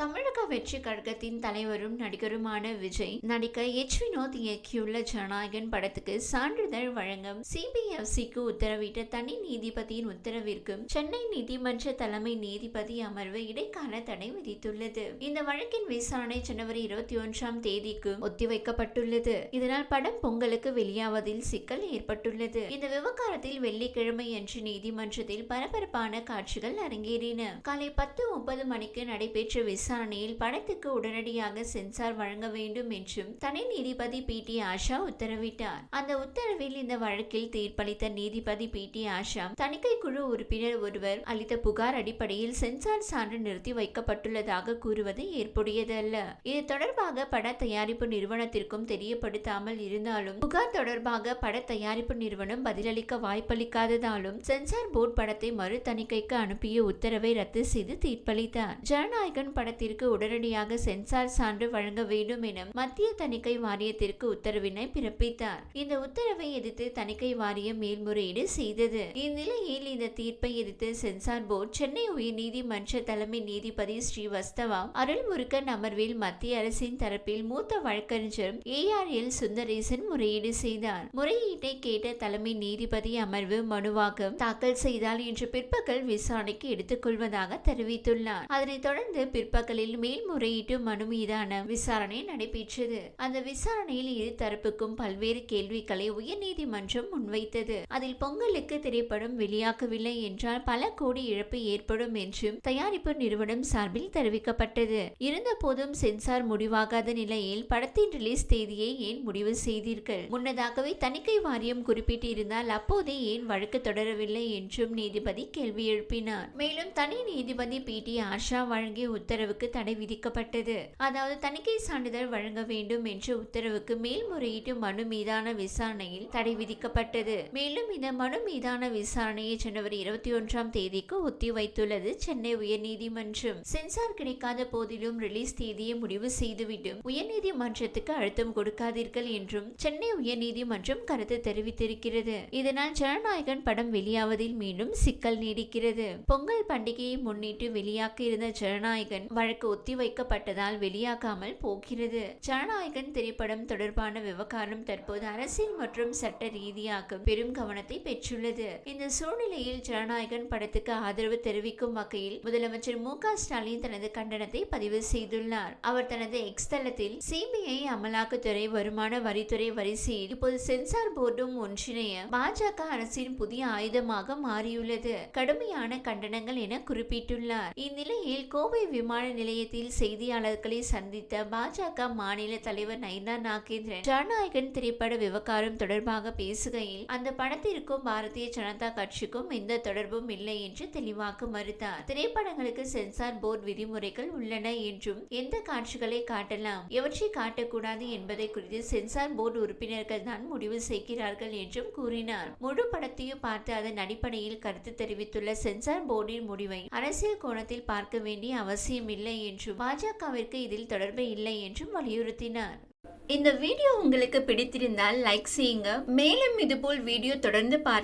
தமிழக வெற்றி கழகத்தின் தலைவரும் நடிகருமான விஜய் நடிக்க எச் வினோத் இயக்கியுள்ள ஜனநாயகன் படத்துக்கு சான்றிதழ் வழங்கும் சிபிஎஃப்சிக்கு உத்தரவிட்ட தனி நீதிபதியின் உத்தரவிற்கும் சென்னை நீதிமன்ற தலைமை நீதிபதி அமர்வு இடைக்கால தடை விதித்துள்ளது. இந்த வழக்கின் விசாரணை ஜனவரி இருபத்தி ஒன்றாம் தேதிக்கு ஒத்திவைக்கப்பட்டுள்ளது. இதனால் படம் பொங்கலுக்கு வெளியாவதில் சிக்கல் ஏற்பட்டுள்ளது. இந்த விவகாரத்தில் வெள்ளிக்கிழமை அன்று நீதிமன்றத்தில் பரபரப்பான காட்சிகள் அரங்கேறின. காலை பத்து முப்பது மணிக்கு நடைபெற்ற விசாரணையில் படத்துக்கு உடனடியாக சென்சார் வழங்க வேண்டும் என்றும் தனி நீதிபதி பி. டி. ஆஷா உத்தரவிட்டார். அந்த உத்தரவில் இந்த வழக்கில் தீர்ப்பளித்த நீதிபதி பி. டி. ஆஷா தணிக்கை குழு உறுப்பினர் ஒருவர் அளித்த புகார் அடிப்படையில் சென்சார் சான்று நிறுத்தி வைக்கப்பட்டுள்ளதாக கூறுவது ஏற்புடையதல்ல. இது தொடர்பாக பட தயாரிப்பு நிறுவனத்திற்கும் தெரியப்படுத்தாமல் இருந்தாலும் புகார் தொடர்பாக பட தயாரிப்பு நிறுவனம் பதிலளிக்க வாய்ப்பளிக்காததாலும் சென்சார் போர்டு படத்தை மறு தணிக்கைக்கு அனுப்பிய உத்தரவை ரத்து செய்து தீர்ப்பளித்தார். ஜனநாயகன் படத்திற்கு உடனடியாக சென்சார் சான்று வழங்க வேண்டும் என மத்திய தணிக்கை வாரியத்திற்கு உத்தரவினை பிறப்பித்தார். இந்த உத்தரவை எதிர்த்து தணிக்கை வாரியம் மேல்முறையீடு செய்தது. இந்நிலையில் இந்த தீர்ப்பை எதிர்த்து சென்சார் போர்டு சென்னை உயர்நீதிமன்ற தலைமை நீதிபதி ஸ்ரீவஸ்தவா அருள்முருகன் அமர்வில் மத்திய அரசின் தரப்பில் மூத்த வழக்கறிஞர் ஏ ஆர் எல் சுந்தரேசன் முறையீடு செய்தார். முறையீட்டை கேட்ட தலைமை நீதிபதி அமர்வு மனுவாக தாக்கல் செய்தால் இன்று பிற்பகல் விசாரணைக்கு எடுத்துக்கொள்வதாக தெரிவித்துள்ளார். அதனைத் தொடர்ந்து பிற்பகல் பிற்பகலில் மேல்முறையீட்டு மனு மீதான விசாரணை நடைபெற்றது. அந்த விசாரணையில் இரு தரப்புக்கும் பல்வேறு கேள்விகளை உயர்நீதிமன்றம் முன்வைத்தது. அதில் பொங்கலுக்கு திரைப்படம் வெளியாகவில்லை என்றால் பல கோடி இழப்பு ஏற்படும் என்றும் தயாரிப்பு நிறுவனம் சார்பில் தெரிவிக்கப்பட்டது. இருந்த போதும் சென்சார் முடிவாகாத நிலையில் படத்தின் ரிலீஸ் தேதியை ஏன் முடிவு செய்தீர்கள்? முன்னதாகவே தணிக்கை வாரியம் குறிப்பிட்டிருந்தால் அப்போதே ஏன் வழக்கு தொடரவில்லை என்றும் நீதிபதி கேள்வி எழுப்பினார். மேலும் தனி நீதிபதி பி. டி. ஆஷா வழங்கிய உத்தரவு உத்தரவுக்கு தடை விதிக்கப்பட்டது. அதாவது தணிக்கை சான்றிதழ் வழங்க வேண்டும் என்ற உத்தரவுக்கு மேல்முறையீட்டு மனு மீதான விசாரணையில் தடை விதிக்கப்பட்டது. மேலும் இந்த மனு மீதான விசாரணையை ஜனவரி இருபத்தி ஒன்றாம் தேதிக்கு ஒத்திவைத்துள்ளது சென்னை உயர்நீதிமன்றம். சென்சார் கிடைக்காத போதிலும் ரிலீஸ் தேதியை முடிவு செய்துவிட்டும் உயர்நீதிமன்றத்துக்கு அழுத்தம் கொடுக்காதீர்கள் என்றும் சென்னை உயர்நீதிமன்றம் கருத்து தெரிவித்திருக்கிறது. இதனால் ஜனநாயகன் படம் வெளியாவதில் மீண்டும் சிக்கல் நீடிக்கிறது. பொங்கல் பண்டிகையை முன்னிட்டு வெளியாக இருந்த ஜனநாயகன் வழக்கு ஒத்திவைக்கப்பட்டதால் வெளியாகாமல் போகிறது. ஜனநாயகன் திரைப்படம் தொடர்பான விவகாரம் தற்போது அரசியல் மற்றும் சட்ட ரீதியாக பெரும் கவனத்தை பெற்றுள்ளது. இந்த சூழ்நிலையில் ஜனநாயகன் படத்துக்கு ஆதரவு தெரிவிக்கும் வகையில் முதலமைச்சர் மு க ஸ்டாலின் தனது கண்டனத்தை பதிவு செய்துள்ளார். அவர் தனது எக்ஸ் தளத்தில் சிபிஐ அமலாக்கத்துறை வருமான வரித்துறை வரிசையில் இப்போது சென்சார் போர்டும் ஒன்றிணைய பாஜக அரசின் புதிய ஆயுதமாக மாறியுள்ளது. கடுமையான கண்டனங்கள் என குறிப்பிட்டுள்ளார். இந்நிலையில் கோவை விமான நிலையத்தில் செய்தியாளர்களை சந்தித்த பாஜக மாநில தலைவர் நைனா நாகேந்திரன் ஜனநாயகன் திரைப்பட விவகாரம் தொடர்பாக பேசுகையில் அந்த படத்திற்கும் பாரதிய ஜனதா கட்சிக்கும் எந்த தொடர்பும் இல்லை என்று தெளிவாக்க மறுத்தார். திரைப்படங்களுக்கு சென்சார் போர்டு விதிமுறைகள் உள்ளன என்றும் எந்த காட்சிகளை காட்டலாம் எவற்றை காட்டக்கூடாது என்பதை குறித்து சென்சார் போர்டு உறுப்பினர்கள் தான் முடிவு செய்கிறார்கள் என்றும் கூறினார். முழு படத்தையும் பார்த்து அதன் அடிப்படையில் கருத்து தெரிவித்துள்ள சென்சார் போர்டின் முடிவை அரசியல் கோணத்தில் பார்க்க வேண்டிய அவசியமில்லை. என்றும் பாஜகவிற்கு இதில் தொடர்பு இல்லை என்றும் வலியுறுத்தினார். இந்த வீடியோ உங்களுக்கு பிடித்திருந்தால் லைக் செய்யுங்க. மேலும் இதுபோல் வீடியோ தொடர்ந்து பார்க்க